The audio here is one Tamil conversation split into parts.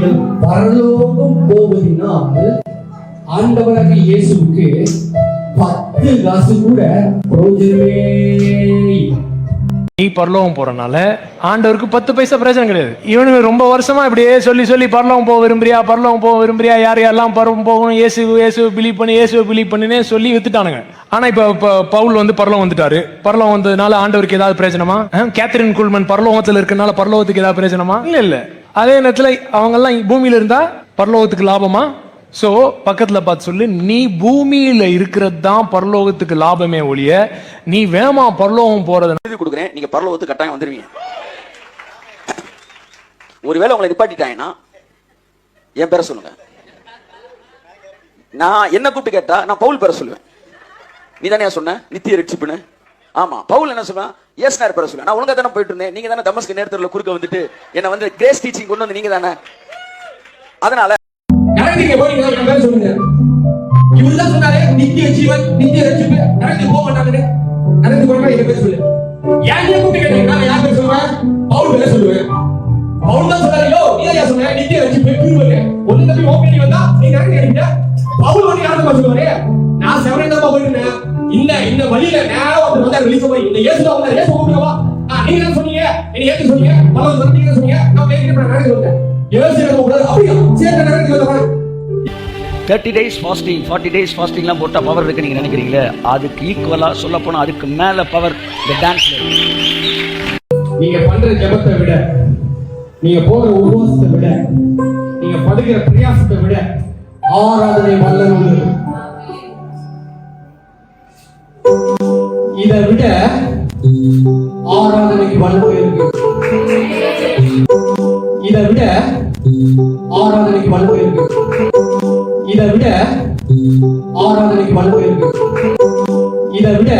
நீங்கள் பரலோகம் போவதினால் ஆண்டவராக இயேசுக்கு பத்து காசு கூட பிரயோஜனமே இல்லை. நீ பரலோகம் போறனால ஆண்டவருக்கு பத்து பைசா பிரச்சனை கிடையாது. இவனு ரொம்ப வருஷமா இப்படியே சொல்லி சொல்லி பரலோகம் போக விரும்புறியா? பரலோகம் போக விரும்புறியா? யார் யாரெல்லாம் பரவம் போகணும்? இயேசு இயேசு பிலீவ் பண்ணி இயேசு பிலீவ் பண்ணுனே சொல்லி வித்துட்டானுங்க. ஆனா இப்ப பவுல் வந்து பரலோகம் வந்துட்டாரு. பரலோகம் வந்ததுனால ஆண்டவருக்கு ஏதாவது பிரச்சனமா அஹ், கேத்தரின் குல்மன் பரலோகத்துல இருக்கனால பரலோகத்துக்கு ஏதாவது பிரச்சனமா இல்ல இல்ல. அதே நேரத்துல அவங்க எல்லாம் பூமியில இருந்தா பரலோகத்துக்கு லாபமா? ஸோ பக்கத்துல பார்த்து சொல்லு நீ பூமியில இருக்கிறது தான் பரலோகத்துக்கு லாபமே ஒழிய நீ வேமா பரலோகம் போறது எழுதி கொடுக்குறேன் நீங்க பரலோகத்துக்கு கட்டாயம் வந்துருவீங்க. ஒருவேளை உங்களை நிப்பாட்டிட்டாங்கன்னா என் பேரை சொல்லுங்க. நான் என்ன கூப்பிட்டு கேட்டா நான் பவுல் பேரை சொல்லுவேன். நீ தானே சொன்ன நித்திய ரட்சிப்புன்னு. ஆமா பவுல் என்ன சொல்லுவேன்? எஸ் நேர் பேரை சொல்லுவேன். நான் ஒழுங்கா தானே போயிட்டு இருந்தேன். நீங்க தானே தமஸ்கு நேரத்தில் குறுக்க வந்துட்டு என்ன வந்து கிரேஸ் டீச்சிங் கொண்டு வந்து நீங்க தானே. அதனால யாருக்கு நீங்க பேர் சொல்லுங்க. இவர் தான் சொன்னாரு நித்திய ஜீவன் நித்திய ரட்சிப்பு. நடந்து போக மாட்டாங்கன்னு. நடந்து போறா என் பேர் சொல்லு. ஏன் நீ கூப்பிட்டு கேட்டீங்க? யார் பேர் சொல்லுவேன்? பவுல் பேர் சொல்லுவேன். பவுல் தான் சொன்னாரு யோ நீ ஐயா சொன்ன நித்திய ரட்சிப்பு பிரிவு ஒண்ணு தம்பி ஓபன் வந்தா நீ நடந்து கேட்டீங்க பவுல் வந்து யாரும் சொல்லுவாரு? நான் செவரே தான் போயிட்டு இருந்தேன். இல்ல இந்த வழியில நேரம் வந்து வந்தா வெளியே போய். இந்த ஏசு தான் ஏசு கூப்பிடுவா நீங்க என்ன சொன்னீங்க? என்ன ஏத்து சொன்னீங்க? பலவன் சொன்னீங்க சொன்னீங்க? நான் பேசிட்டு நடந்து சொல்றேன் ஏசு எனக்கு கூடாது அப்படியா? சரி நடந்து thirty days fasting forty days ஃபாஸ்டிங்லாம் போட்டால் பவர் இருக்கு நீங்கள் நினைக்கிறீங்களே? அதுக்கு ஈக்குவலாக சொல்ல போனால் அதுக்கு மேலே பவர் இந்த டான்ஸ் நீங்கள் பண்ணுற ஜபத்தை விட நீங்கள் போகிற உருவாசத்தை விட நீங்கள் படுகிற பிரயாசத்தை விட ஆராதனை வல்லது இதை விட ஆராதனைக்கு வல்லமை இருக்கு. இதை விட ஆராதனைக்கு வல்லமை இருக்கு. இதை விட ஆராதனைக்கு வல்லமை இருக்கு இதை விட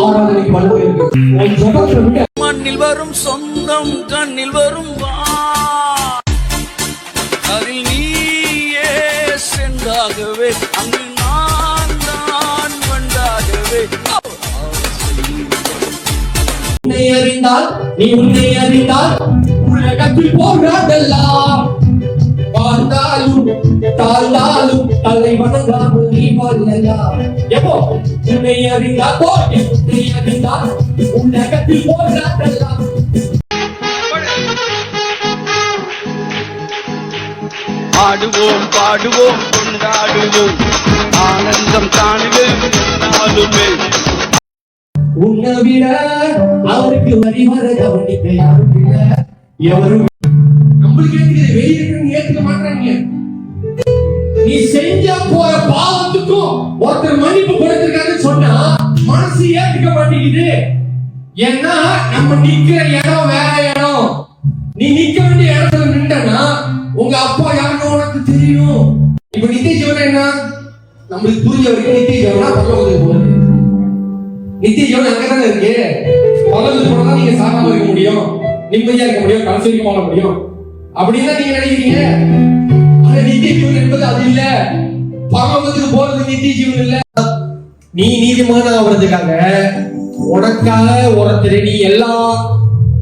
ஆராதனைக்கு வல்லமை இருக்கு உன் ஜெபத்தை விட மண்ணில் வரும் சொந்தம் கண்ணில் வரும் வா. அதில் நீயே சென்றாகவே அங்கு நான் தான் வண்டாகவே உன்னை அறிந்தால் நீ உன்னை அறிந்தால் உலகத்தில் போகாதெல்லாம் வாழ்ந்தாலும் தாழ்ந்தாலும் தலை வணங்காமல் நீ வாழலாம் எப்போ? உன்னை அறிந்தால் போ உன்னை அறிந்தால் உலகத்தில் ஆடுவோம் பாடுவோம் கொண்டாடுவோம். ஆனந்தம் காணுவோம் நாளுமே. உன்னை விட அவருக்கு வரி வர கவனிக்க யாரும் இல்ல. எவரும் நம்மளுக்கு ஏத்துக்க நீ செஞ்ச போற பாவத்துக்கும் ஒருத்தர் மன்னிப்பு கொடுத்திருக்காருன்னு சொன்னா மனசு ஏத்துக்க மாட்டேங்குது. ஏன்னா நம்ம நிக்கிற இடம் வேற இடம். நீ நிக்க வேண்டிய இடத்துல நின்றனா உங்க அப்பா யாருன்னு உனக்கு தெரியும். இப்ப நித்திய ஜீவன் என்ன? நம்மளுக்கு புரிஞ்ச வரைக்கும் நித்திய ஜீவனா பரலோகத்துக்கு போகுது. நித்திய ஜீவன் அங்கதானே இருக்கு? பரலோகத்துக்கு போனா நீங்க சாகாம இருக்க முடியும். நிம்மதியா இருக்க முடியும். கடைசி வாழ முடியும். அப்படின்னு நீங்க நினைக்கிறீங்க? நித்திய ஜீவன் என்பது அது இல்ல. பரலோகத்துக்கு போறது நித்திய ஜீவன் இல்ல. நீ நீதிமான ஆவறதுக்காக உனக்காக ஒருத்தர் நீ எல்லாம்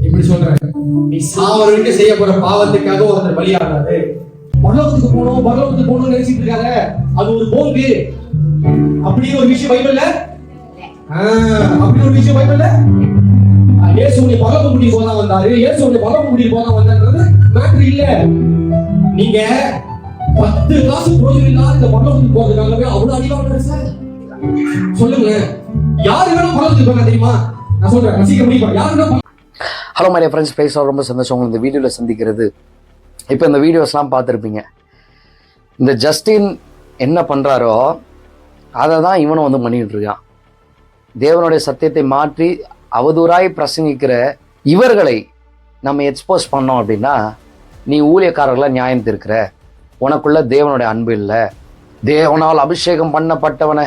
இப்படி சொல்ற. நீ சாவர வரைக்கும் செய்ய போற பாவத்துக்காக ஒருத்தர் பலியாகாது. பரலோகத்துக்கு போகணும் பரலோகத்துக்கு போகணும்னு நினைச்சிட்டு இருக்காங்க. அது ஒரு போங்கு அப்படின்னு ஒரு விஷயம் பைபிள்ல? அப்படி ஒரு விஷயம் பைபிள்ல? ஆஹ், இயேசு உன்னை பரலோகம் கூட்டி போதா வந்தாரு. இயேசு உன்னை பரலோகம் கூட்டி போதா வந்தாருன்றது மேட்ரு இல்ல. நீங்க பத்து காசு பிரோஜனம் இல்லாத இந்த பரலோகத்துக்கு போறதுக்காகவே அவ்வளவு அடிவாங்க சார். சொல்லுங்களேன். யாரு வேணும் பரலோகத்துக்கு போங்க தெரியுமா? நான் சொல்றேன். ரசிக்க முடியுமா யாரு வேணும் ஹலோ மரிய ஃப்ரெண்ட்ஸ் பேச ரொம்ப சந்தோஷம். உங்களை இந்த வீடியோவில் சந்திக்கிறது. இப்போ இந்த வீடியோஸ்லாம் பார்த்துருப்பீங்க. இந்த ஜஸ்டின் என்ன பண்ணுறாரோ அதை தான் இவனும் வந்து பண்ணிக்கிட்டு இருக்கான். தேவனுடைய சத்தியத்தை மாற்றி அவதூறாய் பிரசங்கிக்கிற இவர்களை நம்ம எக்ஸ்போஸ் பண்ணோம் அப்படின்னா நீ ஊழியக்காரர்களாக நியாயம் திருக்கிற? உனக்குள்ள தேவனுடைய அன்பு இல்லை. தேவனால் அபிஷேகம் பண்ணப்பட்டவனை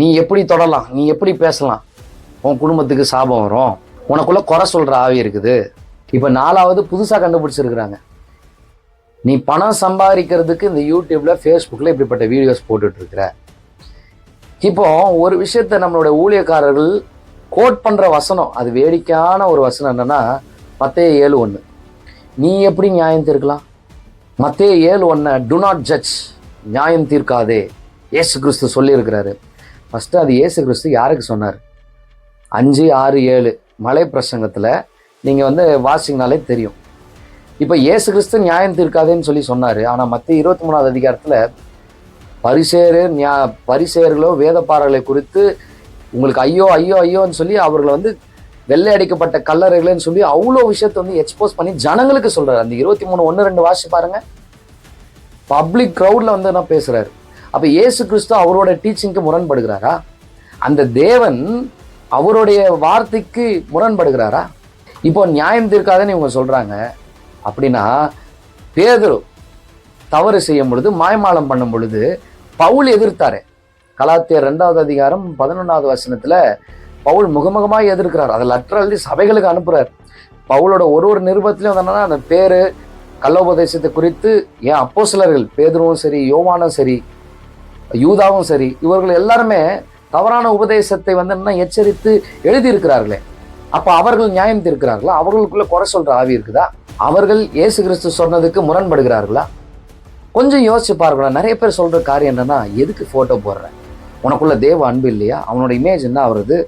நீ எப்படி தொடலாம்? நீ எப்படி பேசலாம்? உன் குடும்பத்துக்கு சாபம் வரும். உனக்குள்ள குறை சொல்ற ஆவி இருக்குது. இப்போ நாலாவது புதுசாக கண்டுபிடிச்சிருக்கிறாங்க. நீ பணம் சம்பாதிக்கிறதுக்கு இந்த யூடியூப்ல ஃபேஸ்புக்கில் இப்படிப்பட்ட வீடியோஸ் போட்டுட்டு இருக்கிற இப்போ ஒரு விஷயத்த நம்மளுடைய ஊழியக்காரர்கள் கோட் பண்ற வசனம் அது வேடிக்கையான ஒரு வசனம் என்னன்னா பத்தே ஏழு ஒன்று நீ எப்படி நியாயம் தீர்க்கலாம்? மத்திய ஏழு ஒன்று டு நாட் ஜட்ஜ் நியாயம் தீர்க்காதே. இயேசு கிறிஸ்து சொல்லியிருக்கிறாரு. ஃபஸ்ட்டு அது ஏசு கிறிஸ்து யாருக்கு சொன்னார்? அஞ்சு ஆறு ஏழு மலை பிரசங்கத்தில் நீங்கள் வந்து வாசிங்கனாலே தெரியும். இப்போ இயேசு கிறிஸ்து நியாயம் தீர்க்காதேன்னு சொல்லி சொன்னார். ஆனால் மற்ற இருபத்தி மூணாவது அதிகாரத்தில் பரிசேரு நியா பரிசேர்களோ வேதப்பாறைகளை குறித்து உங்களுக்கு ஐயோ ஐயோ ஐயோன்னு சொல்லி அவர்களை வந்து வெள்ளை அடிக்கப்பட்ட கல்லறைகள்னு சொல்லி அவ்வளோ விஷயத்தை வந்து எக்ஸ்போஸ் பண்ணி ஜனங்களுக்கு சொல்றாரு. அந்த இருபத்தி மூணு ஒன்று ரெண்டு வாசி பாருங்க. பப்ளிக் க்ரௌட்ல வந்து என்ன பேசுறாரு? அப்போ ஏசு கிறிஸ்து அவரோட டீச்சிங்க்கு முரண்படுகிறாரா? அந்த தேவன் அவருடைய வார்த்தைக்கு முரண்படுகிறாரா? இப்போ நியாயம் தீர்க்காதன்னு இவங்க சொல்றாங்க. அப்படின்னா பேதுரு தவறு செய்யும் பொழுது மாய்மாலம் பண்ணும் பொழுது பவுல் எதிர்த்தாரு. கலாத்தியர் ரெண்டாவது அதிகாரம் பதினொன்றாவது வசனத்துல பவுல் முகமுகமாக எதிர்க்கிறார். அதை லெட்டர் எழுதி சபைகளுக்கு அனுப்புகிறார் பவுலோட ஒரு ஒரு நிருபத்திலையும் என்னன்னா அந்த பேர் கள்ளோபதேசத்தை குறித்து ஏன் அப்போ சிலர்கள் பேதுருவும் சரி யோவானும் சரி யூதாவும் சரி இவர்கள் எல்லாருமே தவறான உபதேசத்தை வந்து என்ன எச்சரித்து எழுதியிருக்கிறார்களே. அப்போ அவர்கள் நியாயம் தீர்க்கிறார்களா? அவர்களுக்குள்ள குறை சொல்ற ஆவி இருக்குதா? அவர்கள் இயேசு கிறிஸ்து சொன்னதுக்கு முரண்படுகிறார்களா? கொஞ்சம் யோசிச்சு பார்க்கலாம் நிறைய பேர் சொல்ற காரியம் என்னன்னா எதுக்கு போட்டோ போடுற? உனக்குள்ள தேவ அன்பு இல்லையா? அவனோட இமேஜ் என்ன வருது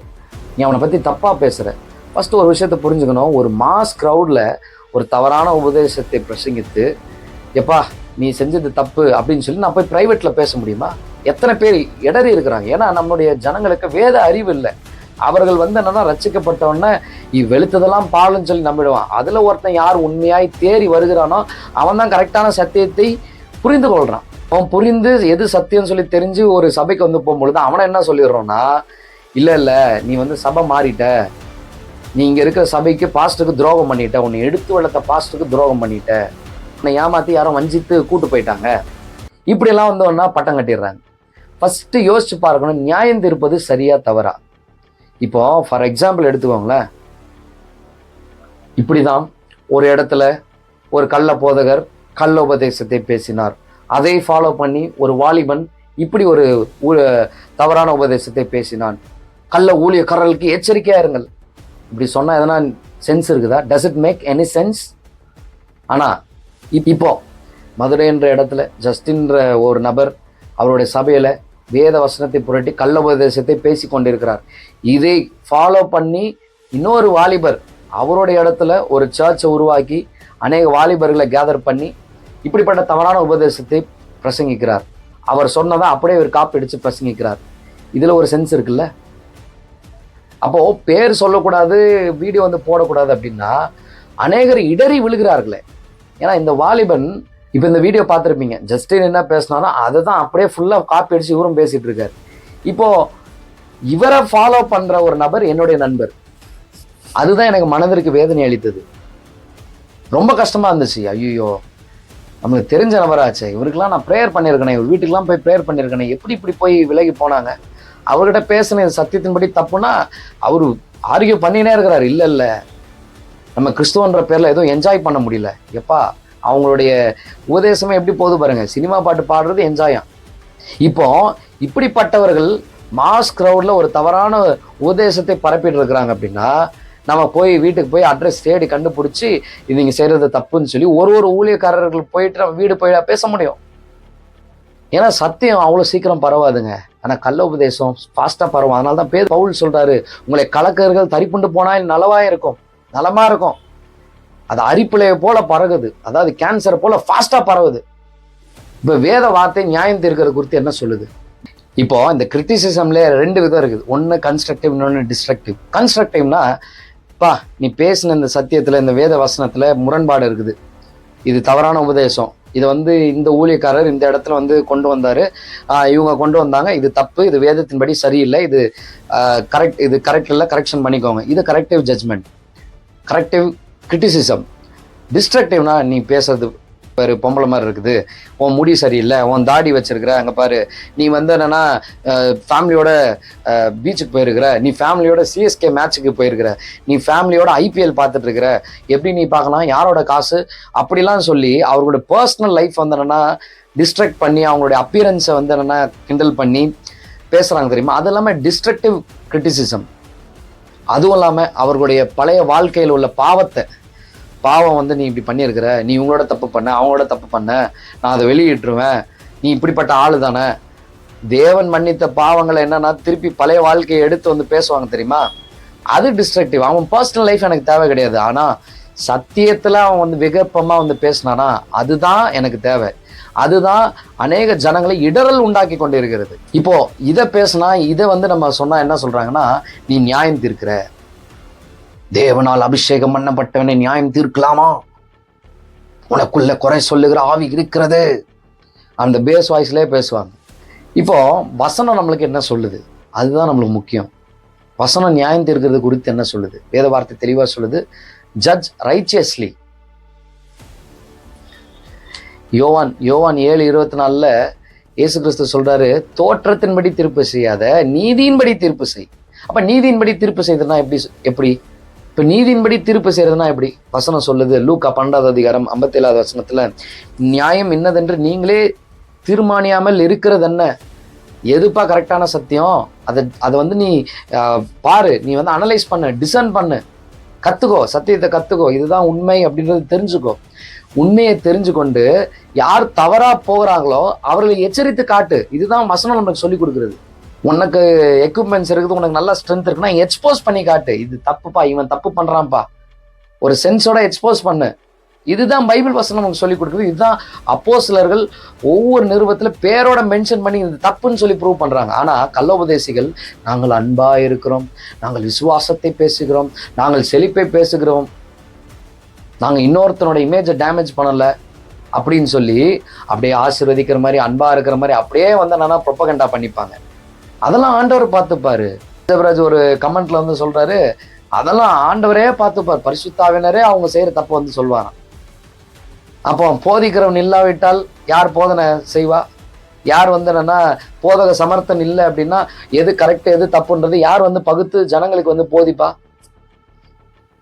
நீ அவனை பற்றி தப்பாக பேசுகிற ஃபஸ்ட்டு ஒரு விஷயத்தை புரிஞ்சுக்கணும். ஒரு மாஸ் க்ரௌடில் ஒரு தவறான உபதேசத்தை பிரசங்கித்து எப்பா நீ செஞ்சது தப்பு அப்படின்னு சொல்லி நான் போய் ப்ரைவேட்டில் பேச முடியுமா? எத்தனை பேர் இடறி இருக்கிறாங்க. ஏன்னா நம்மளுடைய ஜனங்களுக்கு வேத அறிவு இல்லை. அவர்கள் வந்து என்னன்னா ரச்சிக்கப்பட்டவொன்னே இவ் வெளுத்ததெல்லாம் பாலுன்னு சொல்லி நம்பிடுவான். அதில் ஒருத்தன் யார் உண்மையாய் தேறி வருகிறானோ அவன் தான் கரெக்டான சத்தியத்தை புரிந்து கொள்கிறான் அவன் புரிந்து எது சத்தியம் சொல்லி தெரிஞ்சு ஒரு சபைக்கு வந்து போகும்பொழுது அவனை என்ன சொல்லிடுறோன்னா இல்லை இல்லை நீ வந்து சபை மாறிட்ட. நீ இங்கே இருக்கிற சபைக்கு பாஸ்ட்டுக்கு துரோகம் பண்ணிட்ட. உன்னை எடுத்து வளர்த்த பாஸ்ட்டுக்கு துரோகம் பண்ணிட்ட. உன்னை ஏமாற்றி யாரும் வஞ்சித்து கூட்டு போயிட்டாங்க. இப்படியெல்லாம் வந்தோன்னா பட்டம் கட்டிடுறாங்க. ஃபஸ்ட்டு யோசிச்சு பார்க்கணும் நியாயம் தீர்ப்பது சரியா தவறா? இப்போ ஃபார் எக்ஸாம்பிள் எடுத்துக்கோங்களேன். இப்படி தான் ஒரு இடத்துல ஒரு கள்ள போதகர் கள்ள உபதேசத்தை பேசினார். அதை ஃபாலோ பண்ணி ஒரு வாலிபன் இப்படி ஒரு ஊ- தவறான உபதேசத்தை பேசினான். கள்ள ஊழியக்காரர்களுக்கு எச்சரிக்கையா இருங்கள். இப்படி சொன்னால் எதனா சென்ஸ் இருக்குதா? Does it make any sense ஆனால் இப்- இப்போ மதுரைன்ற இடத்துல ஜஸ்டின்ற ஒரு நபர் அவருடைய சபையில் வேத வசனத்தை புரட்டி கள்ள உபதேசத்தை பேசி கொண்டிருக்கிறார். இதை ஃபாலோ பண்ணி இன்னொரு வாலிபர் அவருடைய இடத்துல ஒரு சர்ச்சை உருவாக்கி அநேக வாலிபர்களை கேதர் பண்ணி இப்படிப்பட்ட தவறான உபதேசத்தை பிரசங்கிக்கிறார். அவர் சொன்னதான் அப்படியே ஒரு காப்பி அடிச்சு பிரசங்கிக்கிறார். இதில் ஒரு சென்ஸ் இருக்குல்ல? அப்போ பேர் சொல்லக்கூடாது வீடியோ வந்து போடக்கூடாது அப்படின்னா அநேகர் இடறி விழுகிறார்களே. ஏன்னா இந்த வாலிபன் இப்போ இந்த வீடியோ பார்த்துருப்பீங்க. ஜஸ்டின் என்ன பேசினாலும் அதை தான் அப்படியே ஃபுல்லாக காப்பி அடிச்சு இவரும் பேசிட்டு இருக்காரு. இப்போ இவரை ஃபாலோ பண்ணுற ஒரு நபர் என்னுடைய நண்பர். அதுதான் எனக்கு மனதிற்கு வேதனை அளித்தது. ரொம்ப கஷ்டமா இருந்துச்சு. ஐயோ நமக்கு தெரிஞ்ச நபராச்சே. இவருக்கெல்லாம் நான் ப்ரேயர் பண்ணியிருக்கேனே. இவர் வீட்டுக்கெல்லாம் போய் ப்ரேயர் பண்ணியிருக்கேனே. எப்படி இப்படி போய் விலகி போனாங்க? அவர்கிட்ட பேசின சத்தியத்தின்படி தப்புனா அவர் ஆர்கியூ பண்ணினே இருக்கிறார். இல்லை இல்லை. நம்ம கிறிஸ்துவன்ற பேரில் எதுவும் என்ஜாய் பண்ண முடியல. எப்பா அவங்களுடைய உபதேசமே எப்படி போகுது பாருங்க. சினிமா பாட்டு பாடுறது என்ஜாயம் இப்போ இப்படிப்பட்டவர்கள் மாஸ் க்ரௌடில் ஒரு தவறான உபதேசத்தை பரப்பிட்டு இருக்கிறாங்க அப்படின்னா நம்ம போய் வீட்டுக்கு போய் அட்ரஸ் தேடி கண்டுபிடிச்சி இது நீங்கள் செய்கிறது தப்புன்னு சொல்லி ஒரு ஒரு ஊழியக்காரர்கள் போயிட்டு நம்ம வீடு போய் பேச முடியும். ஏன்னா சத்தியம் அவ்வளோ சீக்கிரம் பரவாதுங்க. ஆனால் கள்ள உபதேசம் ஃபாஸ்ட்டாக பரவும். அதனால தான் பேர் பவுல் சொல்கிறாரு உங்களை கலக்கர்கள் தரிப்புண்டு போனால் நலவாக இருக்கும். நலமாக இருக்கும். அது அரிப்பிளைய போல பரகுது. அதாவது கேன்சரை போல ஃபாஸ்ட்டாக பரவுது. இப்போ வேத வார்த்தை நியாயம் தீர்க்கிறது குறித்து என்ன சொல்லுது? இப்போ இந்த கிரிட்டிசிசம்ல ரெண்டு விதம் இருக்குது. ஒன்று கன்ஸ்ட்ரக்டிவ் இன்னொன்று டிஸ்ட்ரக்டிவ் கன்ஸ்ட்ரக்டிவ்னா பா நீ பேசின இந்த சத்தியத்தில் இந்த வேத வசனத்தில் முரண்பாடு இருக்குது. இது தவறான உபதேசம். இதை வந்து இந்த ஊழியக்காரர் இந்த இடத்துல வந்து கொண்டு வந்தாரு. இவங்க கொண்டு வந்தாங்க. இது தப்பு இது வேதத்தின்படி சரியில்லை. இது கரெக்ட் இது கரெக்ட் இல்லை கரெக்ஷன் பண்ணிக்கோங்க. இது கரெக்டிவ் ஜட்ஜ்மெண்ட் கரெக்டிவ் கிரிட்டிசிசம் டிஸ்ட்ரக்டிவ்னா நீ பேசுறது பாரு பொம்பளை மாதிரி இருக்குது. உன் முடி சரியில்லை உன் தாடி வச்சிருக்கிற அங்கே பாரு. நீ வந்து என்னன்னா ஃபேமிலியோட பீச்சுக்கு போயிருக்கிற நீ ஃபேமிலியோட சிஎஸ்கே மேட்ச்சுக்கு போயிருக்கிற நீ ஃபேமிலியோட ஐபிஎல் பார்த்துட்டு இருக்கிற எப்படி நீ பார்க்கலாம் யாரோட காசு? அப்படிலாம் சொல்லி அவர்களோட பர்சனல் லைஃப் வந்து என்னன்னா டிஸ்ட்ரக்ட் பண்ணி அவங்களுடைய அப்பியரன்ஸை வந்து என்னென்னா கிண்டல் பண்ணி பேசுகிறாங்க தெரியுமா? அது இல்லாமல் டிஸ்ட்ரக்டிவ் கிரிட்டிசிசம் அதுவும் இல்லாமல் அவர்களுடைய பழைய வாழ்க்கையில் உள்ள பாவத்தை பாவம் வந்து நீ இப்படி பண்ணியிருக்கிற நீ இவங்களோட தப்பு பண்ண அவங்களோட தப்பு பண்ண நான் அதை வெளியிட்டுருவேன். நீ இப்படிப்பட்ட ஆளு தானே. தேவன் மன்னித்த பாவங்களை என்னன்னா திருப்பி பழைய வாழ்க்கையை எடுத்து வந்து பேசுவாங்க தெரியுமா? அது டிஸ்ட்ரக்டிவ் அவன் பர்சனல் லைஃப் எனக்கு தேவை கிடையாது. ஆனால் சத்தியத்தில் அவன் வந்து விகப்பமாக வந்து பேசினானா அதுதான் எனக்கு தேவை. அதுதான் அநேக ஜனங்களை இடரல் உண்டாக்கி கொண்டு இருக்கிறது இப்போ இதை பேசினா இதை வந்து நம்ம சொன்னா என்ன சொல்றாங்கன்னா நீ நியாயம் தீர்க்கிற. தேவனால் அபிஷேகம் பண்ணப்பட்டவனை நியாயம் தீர்க்கலாமா? உனக்குள்ள குறை சொல்லுகிற ஆவி இருக்கிறது. அந்த பேஸ் வாய்ஸ்லேயே பேசுவாங்க. இப்போ வசனம் நம்மளுக்கு என்ன சொல்லுது? அதுதான் நம்மளுக்கு முக்கியம். வசனம் நியாயம் தீர்க்கிறது குறித்து என்ன சொல்லுது? வேத வார்த்தை தெளிவாக சொல்லுது. ஜட்ஜ் ரைச்சியஸ்லி யோவான் யோவான் ஏழு இருபத்தி நாலில் இயேசு கிறிஸ்து சொல்கிறாரு தோற்றத்தின்படி தீர்ப்பு செய்யாத நீதியின்படி தீர்ப்பு செய். அப்போ நீதியின்படி தீர்ப்பு செய்ததுன்னா எப்படி எப்படி? இப்போ நீதியின்படி தீர்ப்பு செய்யறதுனா எப்படி? வசனம் சொல்லுது லூக்கா பன்னெண்டாவது அதிகாரம் ஐம்பத்தேழாவது வசனத்தில் நியாயம் என்னதென்று நீங்களே தீர்மானியாமல் இருக்கிறது என்ன எதுப்பா கரெக்டான சத்தியம்? அதை அதை வந்து நீ பாரு நீ வந்து அனலைஸ் பண்ணு டிசைன் பண்ணு. கற்றுக்கோ சத்தியத்தை கற்றுக்கோ இதுதான் உண்மை அப்படின்றது தெரிஞ்சுக்கோ. உண்மையை தெரிஞ்சு கொண்டு யார் தவறாக போகிறாங்களோ அவர்களை எச்சரித்து காட்டு. இதுதான் வசனம் நமக்கு சொல்லி கொடுக்குறது. உனக்கு எக்யூப்மெண்ட்ஸ் இருக்குது உனக்கு நல்லா ஸ்ட்ரென்த் இருக்குன்னா எக்ஸ்போஸ் பண்ணி காட்டு. இது தப்புப்பா இவன் தப்பு பண்றான்ப்பா. ஒரு சென்ஸோட எக்ஸ்போஸ் பண்ணு. இதுதான் பைபிள் வசனம் நமக்கு சொல்லி கொடுக்குது. இதுதான் அப்போஸ்தலர்கள் ஒவ்வொரு நிறுவத்தில் பேரோட மென்ஷன் பண்ணி இது தப்புன்னு சொல்லி ப்ரூவ் பண்ணுறாங்க ஆனால் கள்ளோபதேசிகள் நாங்கள் அன்பாக இருக்கிறோம். நாங்கள் விசுவாசத்தை பேசுகிறோம். நாங்கள் செழிப்பை பேசுகிறோம். நாங்கள் இன்னொருத்தனோட இமேஜை டேமேஜ் பண்ணலை அப்படின்னு சொல்லி அப்படியே ஆசீர்வதிக்கிற மாதிரி அன்பாக இருக்கிற மாதிரி அப்படியே வந்து என்னன்னா ப்ரொப்பகண்டா பண்ணிப்பாங்க. அதெல்லாம் ஆண்டவர் பார்த்துப்பாரு. தேவராஜ் ஒரு கமெண்ட்ல வந்து சொல்றாரு அதெல்லாம் ஆண்டவரே பார்த்துப்பார். பரிசுத்தாவினரே அவங்க செய்யற தப்பு வந்து சொல்வாராம். அப்போ போதிக்கிறவன் இல்லாவிட்டால் யார் போதனை செய்வா? யார் வந்து என்னன்னா போதக சமர்த்தன் இல்லை அப்படின்னா எது கரெக்ட் எது தப்புன்றது யார் வந்து பகுத்து ஜனங்களுக்கு வந்து போதிப்பா?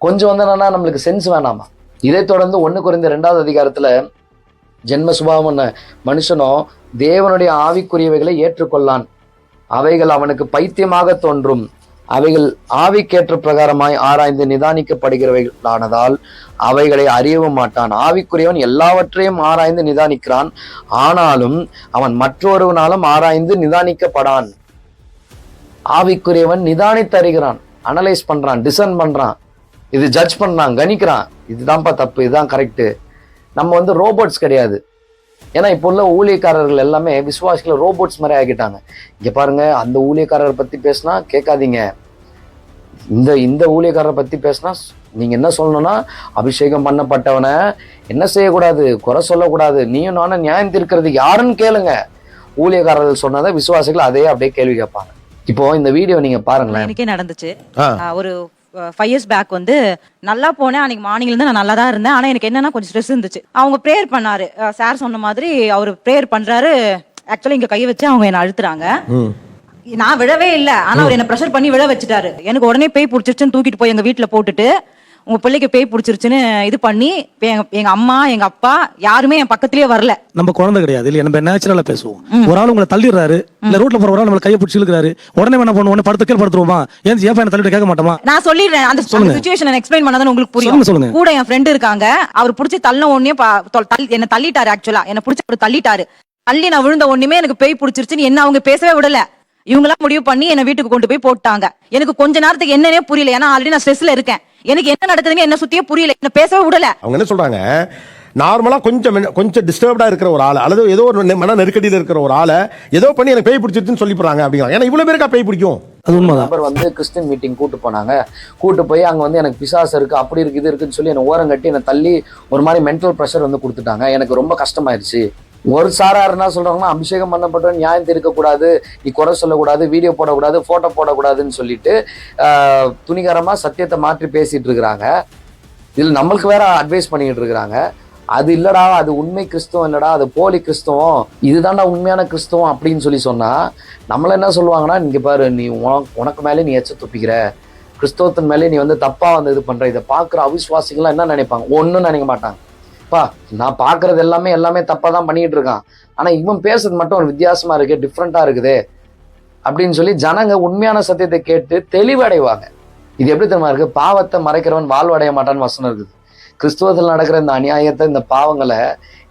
கொஞ்சம் வந்து என்னன்னா நம்மளுக்கு சென்ஸ் வேணாமா? இதை தொடர்ந்து ஒன்று குறைந்த ரெண்டாவது அதிகாரத்துல ஜென்ம சுபாவம் மனுஷனும் தேவனுடைய ஆவிக்குரியவைகளை ஏற்றுக்கொள்ளான். அவைகள் அவனுக்கு பைத்தியமாக தோன்றும். அவைகள் ஆவிக்கேற்ற பிரகாரமாய் ஆராய்ந்து நிதானிக்கப்படுகிறவைகளானதால் அவைகளை அறியவும் மாட்டான். ஆவிக்குரியவன் எல்லாவற்றையும் ஆராய்ந்து நிதானிக்கிறான். ஆனாலும் அவன் மற்றொருவனாலும் ஆராய்ந்து நிதானிக்கப்படான். ஆவிக்குரியவன் நிதானித்து அறிகிறான். அனலைஸ் பண்றான் டிசன் பண்றான். இது ஜட்ஜ் பண்றான் கணிக்கிறான். இதுதான்ப்பா தப்பு இதுதான் கரெக்டு நம்ம வந்து ரோபோட்ஸ் கிடையாது. ஏன்னா இப்போ உள்ள ஊழியக்காரர்கள் எல்லாமே விசுவாசிகளை ரோபோட்ஸ் மாதிரி ஆக்கிட்டாங்க. இங்க பாருங்க அந்த ஊழியக்காரரை பத்தி பேசினா கேட்காதீங்க. இந்த இந்த ஊழியக்காரரை பத்தி பேசினா நீங்க என்ன சொல்லணும்னா அபிஷேகம் பண்ணப்பட்டவனை என்ன செய்யக்கூடாது? குறை சொல்லக்கூடாது. நீயும் நானும் நியாயம் தீர்க்கிறது யாருன்னு கேளுங்க. ஊழியக்காரர்கள் சொன்னதை விசுவாசிகள் அதே அப்படியே கேள்வி கேட்பாங்க. இப்போ இந்த வீடியோ நீங்க பாருங்களேன். எனக்கே நடந்துச்சு. ஒரு ஃபைவ் இயர்ஸ் பேக் வந்து நல்லா போனேன். அன்னைக்கு மார்னிங்ல இருந்து நான் நல்லா தான் இருந்தேன். ஆனா எனக்கு என்னன்னா கொஞ்சம் ஸ்ட்ரெஸ் இருந்துச்சு. அவங்க ப்ரேயர் பண்ணாரு. சார் சொன்ன மாதிரி அவர் ப்ரேயர் பண்றாரு. ஆக்சுவலி இங்க கையை வச்சு அவங்க என்ன அழுத்துறாங்க. நான் விழவே இல்ல. ஆனா அவர் என்ன ப்ரெஷர் பண்ணி விழ வச்சுட்டாரு. எனக்கு உடனே பேய் பிடிச்சிருச்சுன்னு தூக்கிட்டு போய் எங்க வீட்டுல போட்டுட்டு உங்க பிள்ளைக்கு பேய் பிடிச்சிருச்சுன்னு இது பண்ணி எங்க எங்க அம்மா எங்க அப்பா யாருமே என் பக்கத்துலயே வரல. நம்ம குழந்தை கிடையாது இல்லையா? நம்ம நேச்சுரலா பேசுவோம். ஒரு ஆள் உங்களை தள்ளிடுறாரு இல்ல ரோட்ல போற ஒரு ஆள் நம்மள கையை பிடிச்சி இழுக்கிறாரு உடனே என்ன பண்ணுவோம் உடனே படுத்து கீழ் படுத்துருவோமா? ஏன் ஏன் பையனை தள்ளிட்டு கேட்க மாட்டோமா? நான் சொல்லிடுறேன் அந்த. சுச்சுவேஷன் எக்ஸ்பிளைன் பண்ணாதான் உங்களுக்கு புரியும். சொல்லுங்க. கூட என் ஃப்ரெண்ட் இருக்காங்க அவர் புடிச்சு தள்ள உடனே என்ன தள்ளிட்டாரு ஆக்சுவலா என்ன புடிச்சு அவர் தள்ளிட்டாரு. தள்ளி நான் விழுந்த உடனே எனக்கு பேய் பிடிச்சிருச்சுன்னு என்ன அவங்க பேசவே விடல. இவங்களாம் முடிவு பண்ணி என்ன வீட்டுக்கு கொண்டு போய் போட்டாங்க. எனக்கு கொஞ்ச நேரத்துக்கு என்னன்னே புரியல. ஏன்னா ஆல்ரெடி நான் ஸ்ட்ரெஸ்ல இருக்கேன். எனக்கு என்ன நடக்குதுன்னு என்ன சுத்தியே புரியல. என்ன பேசவே விடல. அவங்க என்ன சொல்றாங்க? நார்மலா கொஞ்சம் கொஞ்சம் டிஸ்டர்ப்டா இருக்கிற ஒரு ஆள் அல்லது ஏதோ ஒரு மன நெருக்கடியில் இருக்கிற ஒரு ஆளை ஏதோ பண்ணி எனக்கு பேய் பிடிச்சிருச்சுன்னு சொல்லி போறாங்க அப்படிங்கிறாங்க. ஏன்னா இவ்வளவு பேருக்கா பேய் பிடிக்கும்? அது உண்மைதான். நபர் வந்து கிறிஸ்டின் மீட்டிங் கூட்டு போனாங்க. கூட்டு போய் அங்க வந்து எனக்கு பிசாசு இருக்கு அப்படி இருக்கு இது இருக்குன்னு சொல்லி என்னை ஓரம் கட்டி என்னை தள்ளி ஒரு மாதிரி மென்டல் ப்ரெஷர் வந்து கொடுத்துட்டாங்க. எனக்கு ரொம்ப கஷ்டமாயிருச்சு. ஒரு சாரார் என்ன சொல்றாங்கன்னா அபிஷேகம் பண்ணப்பட்ட நியாயம் தீர்க்கக்கூடாது நீ குறை சொல்லக்கூடாது வீடியோ போடக்கூடாது போட்டோ போடக்கூடாதுன்னு சொல்லிட்டு துணிகரமா சத்தியத்தை மாற்றி பேசிட்டு இருக்கிறாங்க. இதில் நம்மளுக்கு வேற அட்வைஸ் பண்ணிக்கிட்டு இருக்கிறாங்க. அது இல்லடா அது உண்மை கிறிஸ்துவம் இல்லடா அது போலி கிறிஸ்துவம் இதுதான்டா உண்மையான கிறிஸ்துவம் அப்படின்னு சொல்லி சொன்னா நம்மள என்ன சொல்லுவாங்கன்னா நீங்க பாரு நீ உனக்கு உனக்கு மேலே நீ எச்ச துப்பிக்கிற. கிறிஸ்தவத்தின் மேலே நீ வந்து தப்பா வந்து இது பண்ற. இதை பார்க்குற அவிஸ்வாசிகள்லாம் என்ன நினைப்பாங்க? ஒன்றும் நினைக்க மாட்டாங்க. பா நான் பார்க்கறது எல்லாமே எல்லாமே தப்பாக தான் பண்ணிட்டு இருக்கான். ஆனால் இவன் பேசுறது மட்டும் ஒரு வித்தியாசமாக இருக்கு டிஃப்ரெண்ட்டாக இருக்குது. அப்படின்னு சொல்லி ஜனங்க உண்மையான சத்தியத்தை கேட்டு தெளிவடைவாங்க. இது எப்படி தெரியுமா இருக்கு? பாவத்தை மறைக்கிறவன் வாழ்வடைய மாட்டான்னு வசனம் இருக்குது. கிறிஸ்துவத்தில் நடக்கிற இந்த அநியாயத்தை இந்த பாவங்களை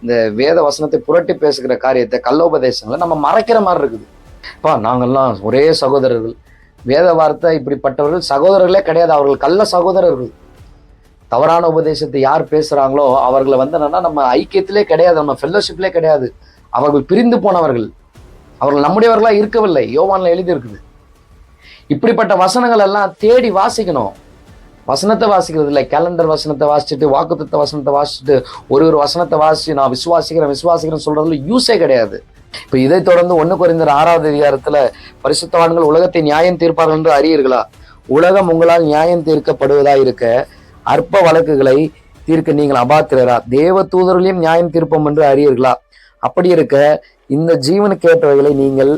இந்த வேத வசனத்தை புரட்டி பேசுகிற காரியத்தை கல்லோபதேசங்களை நம்ம மறைக்கிற மாதிரி இருக்குது. இப்போ நாங்கள்லாம் ஒரே சகோதரர்கள். வேத வார்த்தை இப்படிப்பட்டவர்கள் சகோதரர்களே கிடையாது. அவர்கள் கள்ள சகோதரர்கள். தவறான உபதேசத்தை யார் பேசுகிறாங்களோ அவர்களை வந்து என்னன்னா நம்ம ஐக்கியத்திலே கிடையாது நம்ம ஃபெல்லோஷிப்லே கிடையாது. அவர்கள் பிரிந்து போனவர்கள். அவர்கள் நம்முடையவர்களாக இருக்கவில்லை. யோவான்ல எழுதி இருக்குது இப்படிப்பட்ட வசனங்கள் எல்லாம் தேடி வாசிக்கணும். வசனத்தை வாசிக்கிறது இல்லை. கேலண்டர் வசனத்தை வாசிச்சுட்டு வாக்குத்த வசனத்தை வாசிச்சுட்டு ஒரு ஒரு வசனத்தை வாசிச்சு நான் விசுவாசிக்கிறேன் விசுவாசிக்கிறேன் சொல்றதுல யூஸே கிடையாது. இப்போ இதை தொடர்ந்து ஒன்று குறைந்த ஆறாவது அதிகாரத்தில் பரிசுத்தவான்கள் உலகத்தை நியாயம் தீர்ப்பார்கள் என்று அறியீர்களா? உலகம் உங்களால் நியாயம் தீர்க்கப்படுவதா இருக்க அற்ப வழக்குகளை தீர்க்க நீங்கள் அபாத்திரரா. தேவ தூதர்களையும் நியாயம் தீர்ப்போம் என்று அறியீர்களா? அப்படி இருக்க இந்த ஜீவனுக்கேற்றவைகளை நீங்கள்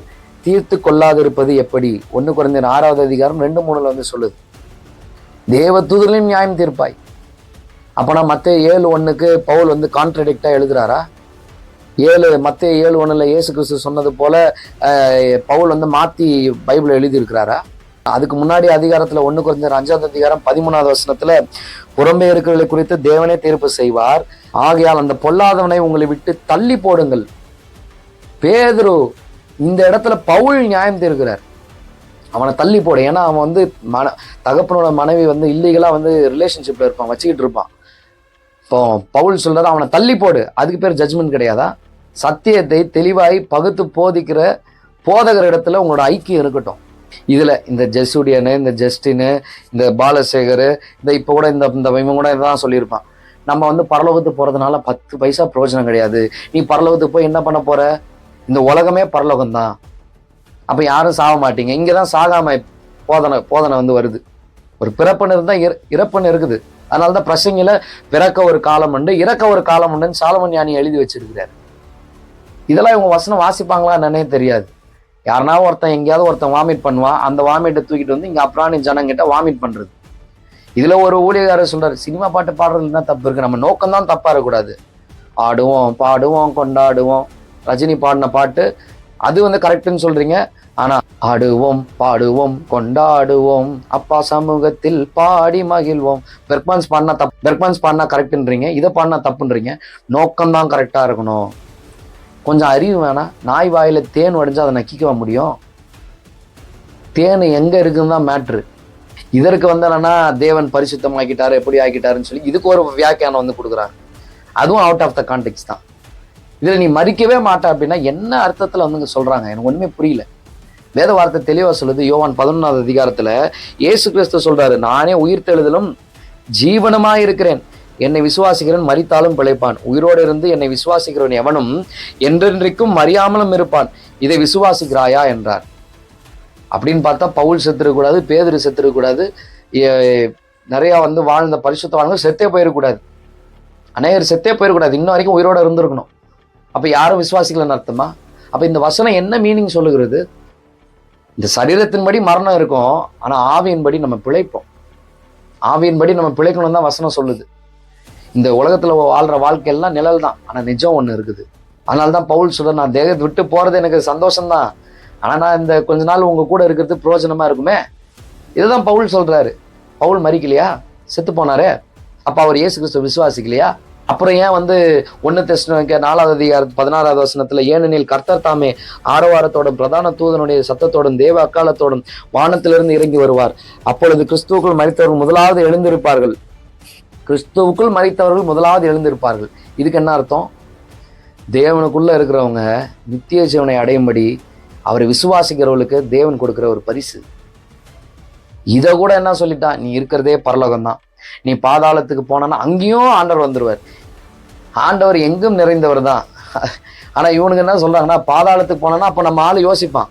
தீர்த்து கொள்ளாதிருப்பது எப்படி? ஒன்று குறைந்த ஆறாவது அதிகாரம் ரெண்டு மூணுல வந்து சொல்லுது. தேவ தூதர்களையும் நியாயம் தீர்ப்பாய். அப்போனா மற்ற ஏழு ஒன்றுக்கு பவுல் வந்து கான்ட்ரடிக்டாக எழுதுறாரா? ஏழு மற்ற ஏழு ஒன்றில் இயேசு கிறிஸ்து சொன்னது போல பவுல் வந்து மாற்றி பைபிள் எழுதியிருக்கிறாரா? அதுக்கு முன்னாடி அதிகாரத்துல ஒண்ணு குறைஞ்ச அஞ்சாவது அதிகாரம் பதிமூணாவது வசனத்துல புறம்பே இருக்கிறவர்களை குறித்து தேவனே தீர்ப்பு செய்வார். ஆகையால் அந்த பொல்லாதவனை உங்களை விட்டு தள்ளி போடுங்கள். பேதுரு இந்த இடத்துல பவுல் நியாயம் தீர்க்கிறார். அவனை தள்ளி போடு. ஏன்னா அவன் வந்து மன தகப்பனோட மனைவி வந்து இல்லீகலா வந்து ரிலேஷன்ஷிப்ல இருப்பான் வச்சுக்கிட்டு இருப்பான். இப்போ பவுல் சொல்றாரு அவனை தள்ளி போடு. அதுக்கு பேர் ஜட்ஜ்மெண்ட் கிடையாதா? சத்தியத்தை தெளிவாய் பகுத்து போதிக்கிற போதகர் இடத்துல உங்களோட ஐக்கியம் இருக்கட்டும். இதுல இந்த ஜெசுடியனு இந்த ஜஸ்டினு இந்த பாலசேகர் இந்த இப்போ கூட இந்த இந்த இவன் கூட இதான் சொல்லியிருப்பான். நம்ம வந்து பரலோகத்துக்கு போறதுனால பத்து பைசா பிரயோஜனம் கிடையாது. நீ பரலோகத்துக்கு போய் என்ன பண்ண போற? இந்த உலகமே பரலோகம் தான் அப்போ யாரும் சாக மாட்டீங்க. இங்கதான் சாகாம போதனை போதனை வந்து வருது. ஒரு பிறப்புன்னு இருந்தால் இற- இறப்புன்னு இருக்குது. அதனால தான் பிரசங்கில பிறக்க ஒரு காலம் உண்டு இறக்க ஒரு காலம் உண்டுன்னு சாலமன் ஞானி எழுதி வச்சிருக்கிறார். இதெல்லாம் இவங்க வசனம் வாசிப்பாங்களா என்னன்னே தெரியாது. யாருனா ஒருத்தன் எங்கேயாவது ஒருத்தன் வாமிட் பண்ணுவான் அந்த வாமிட்டை தூக்கிட்டு வந்து இங்கே அப்ராணி ஜனங்கிட்ட வாமிட் பண்ணுறது இதில் ஒரு ஊழியக்காரர் சொல்கிறார் சினிமா பாட்டு பாடுறதுல என்ன தப்பு இருக்குது நம்ம நோக்கம் தான் தப்பாக இருக்கக்கூடாது. ஆடுவோம் பாடுவோம் கொண்டாடுவோம். ரஜினி பாடின பாட்டு அது வந்து கரெக்டுன்னு சொல்கிறீங்க ஆனால் ஆடுவோம் பாடுவோம் கொண்டாடுவோம். அப்பா சமூகத்தில் பாடி மகிழ்வோம். பெர்க்மான்ஸ் பாடினா தப்பு பெர்க்மான்ஸ் பாடினா கரெக்டுன்றீங்க இதை பாடினா தப்புன்றீங்க. நோக்கம் தான் கரெக்டாக இருக்கணும். கொஞ்சம் அறிவு வேணாம். நாய் வாயில் தேன் வடிஞ்சா அதை நக்கிக்கவா முடியும். தேன் எங்கே இருக்குன்னு தான் மேட்ரு இதற்கு வந்து என்னன்னா தேவன் பரிசுத்தமாக்கிட்டாரு எப்படி ஆக்கிட்டாருன்னு சொல்லி இதுக்கு ஒரு வியாக்கியானம் வந்து கொடுக்குறாங்க அதுவும் அவுட் ஆஃப் த கான்டெக்ட் தான். இதில் நீ மறிக்கவே மாட்டா அப்படின்னா என்ன அர்த்தத்தில் வந்து சொல்கிறாங்க எனக்கு ஒன்றுமே புரியல. வேத வார்த்தை தெளிவாக சொல்லுது. யோவான் பதினொன்றாவது அதிகாரத்தில் இயேசு கிறிஸ்து சொல்கிறாரு நானே உயிர் தெழுதலும் ஜீவனமாக இருக்கிறேன். என்னை விசுவாசிக்கிறவன் மறித்தாலும் பிழைப்பான். உயிரோடு இருந்து என்னை விசுவாசிக்கிறவன் எவனும் என்றென்றைக்கும் மறியாமலும் இருப்பான். இதை விசுவாசிக்கிறாயா என்றார். அப்படின்னு பார்த்தா பவுல் செத்துருக்கூடாது பேதர் செத்துருக்கூடாது நிறையா வந்து வாழ்ந்த பரிசுத்தவான்கள் செத்தே போயிடக்கூடாது அநேகர் செத்தே போயிடக்கூடாது இன்ன வரைக்கும் உயிரோடு இருந்திருக்கணும். அப்போ யாரும் விசுவாசிக்கலன்னு அர்த்தமா? அப்போ இந்த வசனம் என்ன மீனிங் சொல்லுகிறது? இந்த சரீரத்தின்படி மரணம் இருக்கும் ஆனால் ஆவியின்படி நம்ம பிழைப்போம். ஆவியின்படி நம்ம பிழைக்கணும் தான் வசனம் சொல்லுது. இந்த உலகத்தில் வாழ்கிற வாழ்க்கையெல்லாம் நிழல் தான் ஆனால் நிஜம் ஒன்று இருக்குது. அதனால தான் பவுல் சொல்ற நான் தேகத்தை விட்டு போகிறது எனக்கு சந்தோஷம்தான். ஆனால் நான் இந்த கொஞ்ச நாள் உங்கள் கூட இருக்கிறது பிரயோஜனமாக இருக்குமே? இதுதான் பவுல் சொல்கிறாரு பவுல் மறிக்கலையா? செத்து போனாரே? அப்போ அவர் இயேசு கிறிஸ்துவ விசுவாசிக்கலையா? அப்புறம் ஏன் வந்து ஒன்னு தெஸ்ட் நாலாவது அதிகார பதினாறாவது வசனத்துல ஏனெனில் கர்த்தர் தாமே ஆரவாரத்தோடும் பிரதான தூதனுடைய சத்தத்தோடும் தேவ அக்காலத்தோடும் வானத்திலிருந்து இறங்கி வருவார். அப்பொழுது கிறிஸ்துவுக்குள் மறித்தவர்கள் முதலாவது எழுந்திருப்பார்கள். கிறிஸ்துவுக்குள் மறைத்தவர்கள் முதலாவது எழுந்திருப்பார்கள். இதுக்கு என்ன அர்த்தம்? தேவனுக்குள்ளே இருக்கிறவங்க நித்திய ஜீவனை அடையும்படி அவரை விசுவாசிக்கிறவர்களுக்கு தேவன் கொடுக்குற ஒரு பரிசு. இதை கூட என்ன சொல்லிட்டான் நீ இருக்கிறதே பரலோகம்தான். நீ பாதாளத்துக்கு போனான்னா அங்கேயும் ஆண்டவர் வந்துடுவார் ஆண்டவர் எங்கும் நிறைந்தவர் தான் ஆனால் இவனுக்கு என்ன சொல்கிறாங்கன்னா பாதாளத்துக்கு போனான்னா அப்போ நம்ம ஆள் யோசிப்பான்.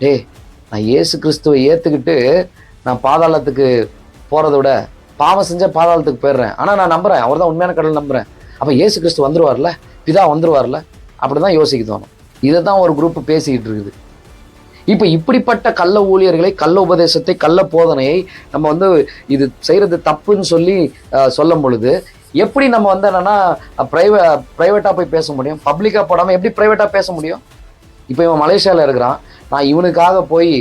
டேய் நான் இயேசு கிறிஸ்துவை ஏற்றுக்கிட்டு நான் பாதாளத்துக்கு போகிறத விட பாவம் செஞ்ச பாதாளத்துக்கு போயிடுறேன். ஆனால் நான் நம்புறேன். அவர் தான் உண்மையான கடவுள் நம்புறேன். அப்போ ஏசு கிறிஸ்து வந்துருவார்ல? பிதா வந்துருவார்ல? அப்படிதான் யோசிக்க தோணும். இதை தான் ஒரு குரூப் பேசிக்கிட்டு இருக்குது. இப்போ இப்படிப்பட்ட கள்ள ஊழியர்களை கள்ள உபதேசத்தை கள்ள போதனையை நம்ம வந்து இது செய்கிறது தப்புன்னு சொல்லி சொல்லும் பொழுது எப்படி நம்ம வந்து என்னன்னா ப்ரைவே ப்ரைவேட்டாக போய் பேச முடியும்? பப்ளிக்காக போடாமல் எப்படி ப்ரைவேட்டாக பேச முடியும்? இப்போ இவன் மலேசியாவில் இருக்கிறான். நான் இவனுக்காக போய்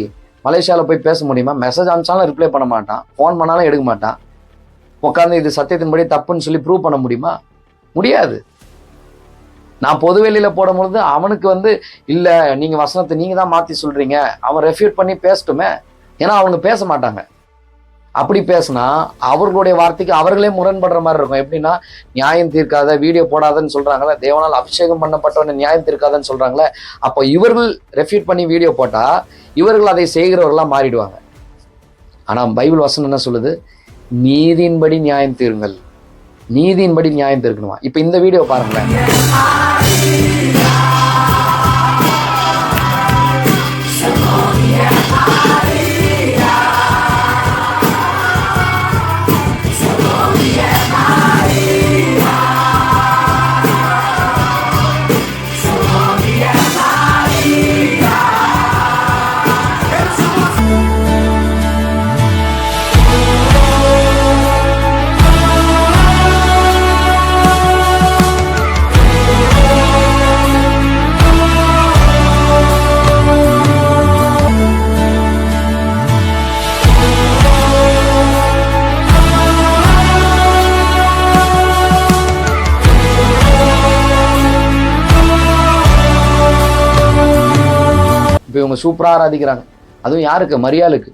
மலேசியாவில் போய் பேச முடியுமா? மெசேஜ் அனுப்பிச்சாலும் ரிப்ளை பண்ண மாட்டான். ஃபோன் பண்ணாலும் எடுக்க மாட்டான். உட்காந்து இது சத்தியத்தின்படி தப்புன்னு சொல்லி ப்ரூவ் பண்ண முடியுமா? முடியாது. நான் பொது வெளியில போடும் பொழுது அவனுக்கு வந்து இல்ல நீங்க வசனத்தை நீங்க தான் மாத்தி சொல்றீங்க. அவன் ரெஃப்யூட் பண்ணி பேசட்டுமே. ஏன்னா அவங்க பேச மாட்டாங்க. அப்படி பேசினா அவர்களுடைய வார்த்தைக்கு அவர்களே முரண்படுற மாதிரி இருக்கும். எப்படின்னா நியாயம் தீர்க்காத வீடியோ போடாதன்னு சொல்றாங்களே தேவனால் அபிஷேகம் பண்ணப்பட்டவன நியாயம் தீர்க்காதன்னு சொல்றாங்களே அப்போ இவர்கள் ரெஃப்யூட் பண்ணி வீடியோ போட்டா இவர்கள் அதை செய்கிறவர்களா மாறிடுவாங்க. ஆனா பைபிள் வசனம் என்ன சொல்லுது? நீதியின்படி நியாயம் தீருங்கள். நீதியின்படி நியாயம் தீர்க்கணுமா? இப்போ இந்த வீடியோ பாருங்களேன். சூப்பராக ஆராதிக்கிறாங்க. அதுவும் யாருக்கு? மரியாளுக்கு.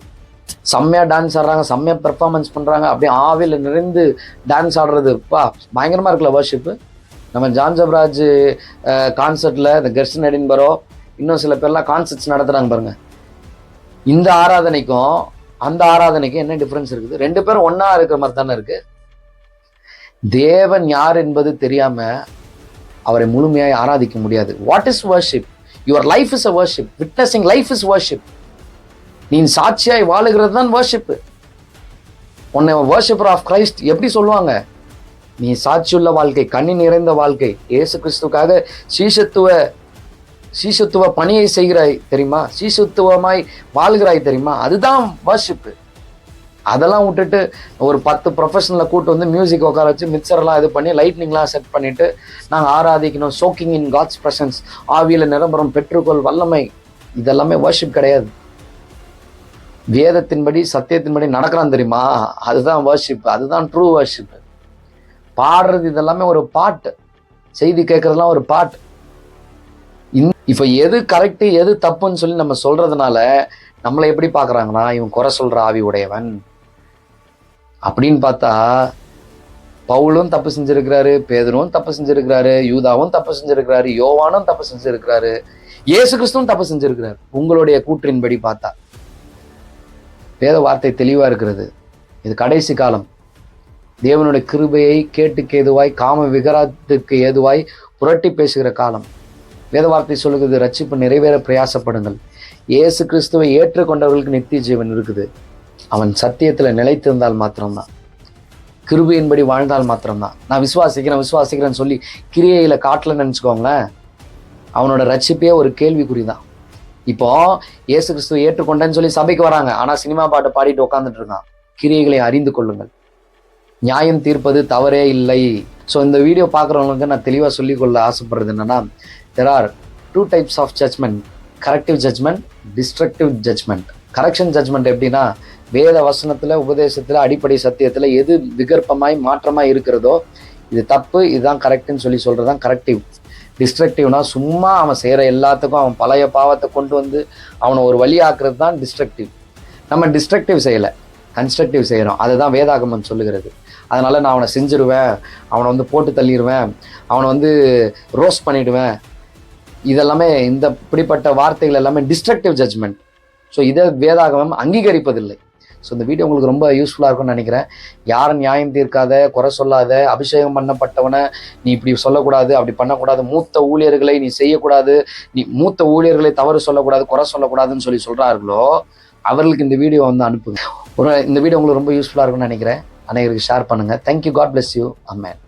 செம்மையா டான்ஸ் ஆடுறாங்க செம்மையாக பெர்ஃபார்மன்ஸ் பண்ணுறாங்க அப்படியே ஆவில் நிறைந்து டான்ஸ் ஆடுறது பா பயங்கரமாக இருக்குல்ல வர்ஷிப்பு நம்ம ஜான் ஜப்ராஜ் கான்சர்ட்ல இந்த கெர்சன் எடின்பரோ இன்னும் சில பேர்லாம் கான்சர்ட்ஸ் நடத்துகிறாங்க பாருங்கள் இந்த ஆராதனைக்கும் அந்த ஆராதனைக்கும் என்ன டிஃப்ரென்ஸ் இருக்குது? ரெண்டு பேரும் ஒன்றா இருக்கிற மாதிரி தானே இருக்குது தேவன் யார் என்பது தெரியாமல் அவரை முழுமையாக ஆராதிக்க முடியாது. What is worship your life is a worship witnessing life is worship நீ சாட்சியாய் வாழுகிறது தான் வர்ஷிப்பு உன்னை வர்ஷிப்பர் ஆஃப் கிரைஸ்ட் எப்படி சொல்லுவாங்க? நீ சாட்சியுள்ள வாழ்க்கை கண்ணி நிறைந்த வாழ்க்கை. இயேசு கிறிஸ்துக்காக சீசத்துவ சீசத்துவ பணியை செய்கிறாய் தெரியுமா? சீசத்துவமாய் வாழ்கிறாய் தெரியுமா? அதுதான் வர்ஷிப்பு அதெல்லாம் விட்டுட்டு ஒரு பத்து ப்ரொஃபஷனில் கூட்டு வந்து மியூசிக் உட்கார வச்சு மிக்சர்லாம் இது பண்ணி லைட்னிங்லாம் செட் பண்ணிட்டு நாங்கள் ஆராதிக்கணும். சோக்கிங் இன் காட்ஸ் ப்ரெசன்ஸ் ஆவியில் நிரம்பரம் பெற்றுக்கொள் வல்லமை. இதெல்லாமே வர்ஷிப் கிடையாது. வேதத்தின்படி சத்தியத்தின்படி நடக்கிறான் தெரியுமா? அதுதான் வர்ஷிப் அதுதான் ட்ரூ வர்ஷிப் பாடுறது இதெல்லாமே ஒரு பாட்டு. செய்தி கேட்கறதுலாம் ஒரு பாட்டு. இந் இப்போ எது கரெக்டு எது தப்புன்னு சொல்லி நம்ம சொல்றதுனால நம்மளை எப்படி பார்க்குறாங்கன்னா இவன் குறை சொல்ற ஆவி உடையவன். அப்படின்னு பார்த்தா பவுலும் தப்பு செஞ்சிருக்கிறாரு பேதரும் தப்பு செஞ்சிருக்கிறாரு யூதாவும் தப்பு செஞ்சிருக்கிறாரு யோவானும் தப்பு செஞ்சிருக்கிறாரு இயேசு கிறிஸ்துவும் தப்பு செஞ்சிருக்கிறார். உங்களுடைய கூற்றின்படி பார்த்தா. வேத வார்த்தை தெளிவா இருக்கிறது. இது கடைசி காலம். தேவனுடைய கிருபையை கேட்டுக்கு ஏதுவாய் காம விகராத்துக்கு ஏதுவாய் புரட்டி பேசுகிற காலம். வேத வார்த்தை சொல்லுகிறது ரட்சிப்பு நிறைவேற பிரயாசப்படுங்கள். இயேசு கிறிஸ்துவை ஏற்றுக்கொண்டவர்களுக்கு நித்திய ஜீவன் இருக்குது. அவன் சத்தியத்தில் நிலைத்திருந்தால் மாத்திரம்தான். கிருபையின்படி வாழ்ந்தால் மாத்திரம்தான். நான் விசுவாசிக்கிறேன் விசுவாசிக்கிறேன்னு சொல்லி கிரியையில் காட்டலன்னு நினச்சிக்கோங்களேன். அவனோட ரட்சிப்பே ஒரு கேள்விக்குறி தான் இப்போ இயேசு கிறிஸ்துவ ஏற்றுக்கொண்டேன்னு சொல்லி சபைக்கு வராங்க. ஆனால் சினிமா பாட்டு பாடிட்டு உட்காந்துட்டு இருக்கான். கிரியைகளை அறிந்து கொள்ளுங்கள். நியாயம் தீர்ப்பது தவறே இல்லை. ஸோ இந்த வீடியோ பார்க்குறவங்களுக்கு நான் தெளிவாக சொல்லிக்கொள்ள ஆசைப்படுறது என்னன்னா there are two types of judgement corrective judgement destructive judgement correction judgement எப்படின்னா வேத வசனத்தில் உபதேசத்தில் அடிப்படை சத்தியத்தில் எது விகற்பமாய் மாற்றமாக இருக்கிறதோ இது தப்பு இதுதான் கரெக்டுன்னு சொல்லி சொல்கிறது தான் கரெக்டிவ். டிஸ்ட்ரக்டிவ்னா சும்மா அவன் செய்கிற எல்லாத்துக்கும் அவன் பழைய பாவத்தை கொண்டு வந்து அவனை ஒரு வழி ஆக்குறது தான் டிஸ்ட்ரக்டிவ். நம்ம டிஸ்ட்ரக்டிவ் செய்யலை. கன்ஸ்ட்ரக்டிவ் செய்கிறோம் அதுதான் வேதாகமம் சொல்லுகிறது. அதனால் நான் அவனை செஞ்சிருவேன். அவனை வந்து போட்டு தள்ளிடுவேன் அவனை வந்து ரோஸ்ட் பண்ணிடுவேன். இதெல்லாமே இந்த இப்படிப்பட்ட வார்த்தைகள் எல்லாமே டிஸ்ட்ரக்டிவ் ஜட்ஜ்மெண்ட் ஸோ இதை வேதாகமம் அங்கீகரிப்பதில்லை. ஸோ இந்த வீடியோ உங்களுக்கு ரொம்ப யூஸ்ஃபுல்லாக இருக்கும்னு நினைக்கிறேன். யாரும் நியாயம் தீர்க்காத குறை சொல்லாத அபிஷேகம் பண்ணப்பட்டவனை நீ இப்படி சொல்லக்கூடாது அப்படி பண்ணக்கூடாது. மூத்த ஊழியர்களை நீ செய்யக்கூடாது. நீ மூத்த ஊழியர்களை தவறு சொல்லக்கூடாது குறை சொல்லக்கூடாதுன்னு சொல்லி சொல்கிறார்களோ அவர்களுக்கு இந்த வீடியோ வந்து அனுப்புங்க. ஒரு இந்த வீடியோ உங்களுக்கு ரொம்ப யூஸ்ஃபுல்லாக இருக்கும்னு நினைக்கிறேன். அனைவருக்கு ஷேர் பண்ணுங்கள் thank you God bless you amen